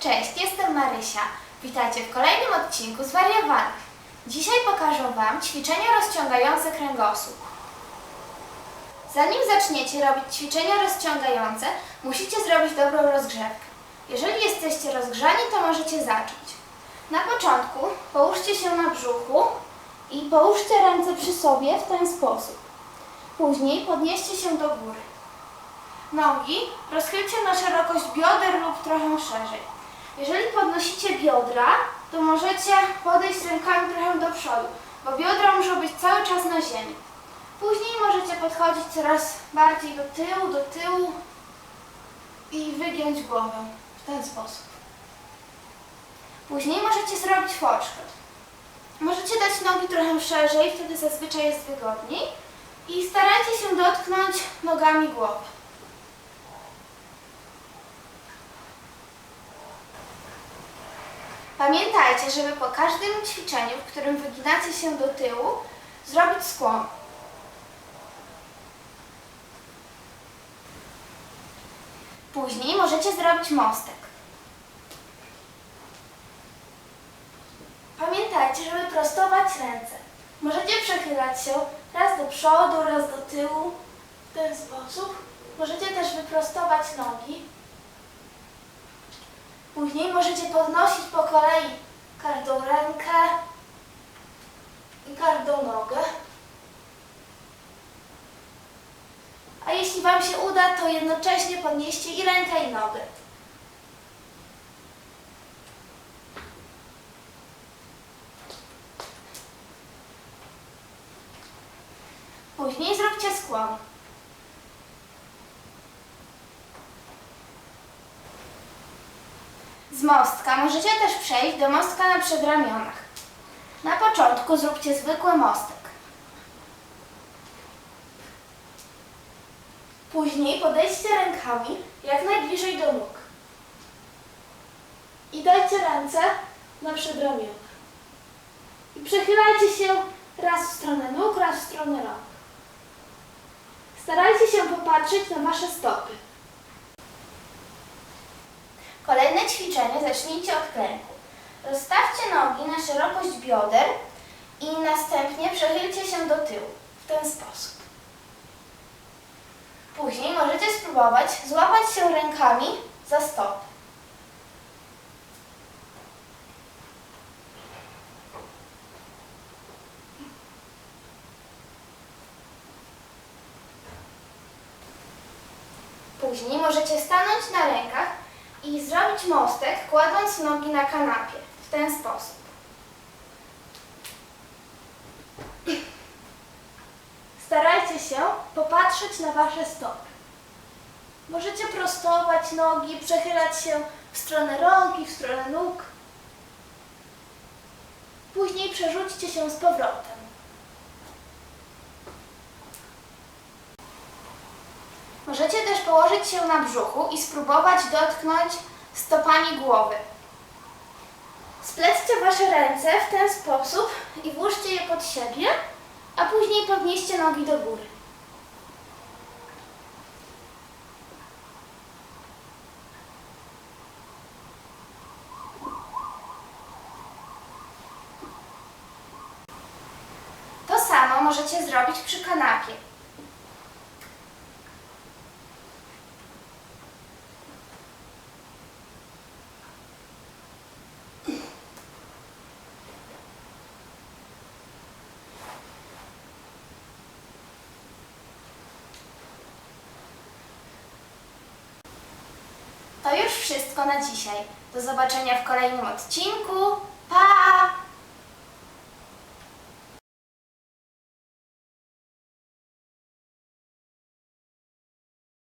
Cześć, jestem Marysia. Witajcie w kolejnym odcinku Zwariowanych. Dzisiaj pokażę Wam ćwiczenia rozciągające kręgosłup. Zanim zaczniecie robić ćwiczenia rozciągające, musicie zrobić dobrą rozgrzewkę. Jeżeli jesteście rozgrzani, to możecie zacząć. Na początku połóżcie się na brzuchu i połóżcie ręce przy sobie w ten sposób. Później podnieście się do góry. Nogi rozchylcie na szerokość bioder lub trochę szerzej. Jeżeli podnosicie biodra, to możecie podejść rękami trochę do przodu, bo biodra muszą być cały czas na ziemi. Później możecie podchodzić coraz bardziej do tyłu, do tyłu i wygiąć głowę w ten sposób. Później możecie zrobić foczkę. Możecie dać nogi trochę szerzej, wtedy zazwyczaj jest wygodniej i starajcie się dotknąć nogami głowy. Pamiętajcie, żeby po każdym ćwiczeniu, w którym wyginacie się do tyłu, zrobić skłon. Później możecie zrobić mostek. Pamiętajcie, żeby prostować ręce. Możecie przechylać się raz do przodu, raz do tyłu. W ten sposób. Możecie też wyprostować nogi. Później możecie podnosić po kolei każdą rękę i każdą nogę. A jeśli Wam się uda, to jednocześnie podnieście i rękę i nogę. Później zróbcie skłon. Z mostka możecie też przejść do mostka na przedramionach. Na początku zróbcie zwykły mostek. Później podejdźcie rękami jak najbliżej do nóg. I dajcie ręce na przedramionach. I przechylajcie się raz w stronę nóg, raz w stronę rąk. Starajcie się popatrzeć na Wasze stopy. Kolejne ćwiczenie zacznijcie od klęku. Rozstawcie nogi na szerokość bioder i następnie przechylcie się do tyłu w ten sposób. Później możecie spróbować złapać się rękami za stopy. Później możecie stanąć na rękach i zrobić mostek, kładąc nogi na kanapie. W ten sposób. Starajcie się popatrzeć na Wasze stopy. Możecie prostować nogi, przechylać się w stronę rąk i w stronę nóg. Później przerzućcie się z powrotem. Możecie też położyć się na brzuchu i spróbować dotknąć stopami głowy. Splećcie Wasze ręce w ten sposób i włóżcie je pod siebie, a później podnieście nogi do góry. To samo możecie zrobić przy kanapie. To już wszystko na dzisiaj. Do zobaczenia w kolejnym odcinku.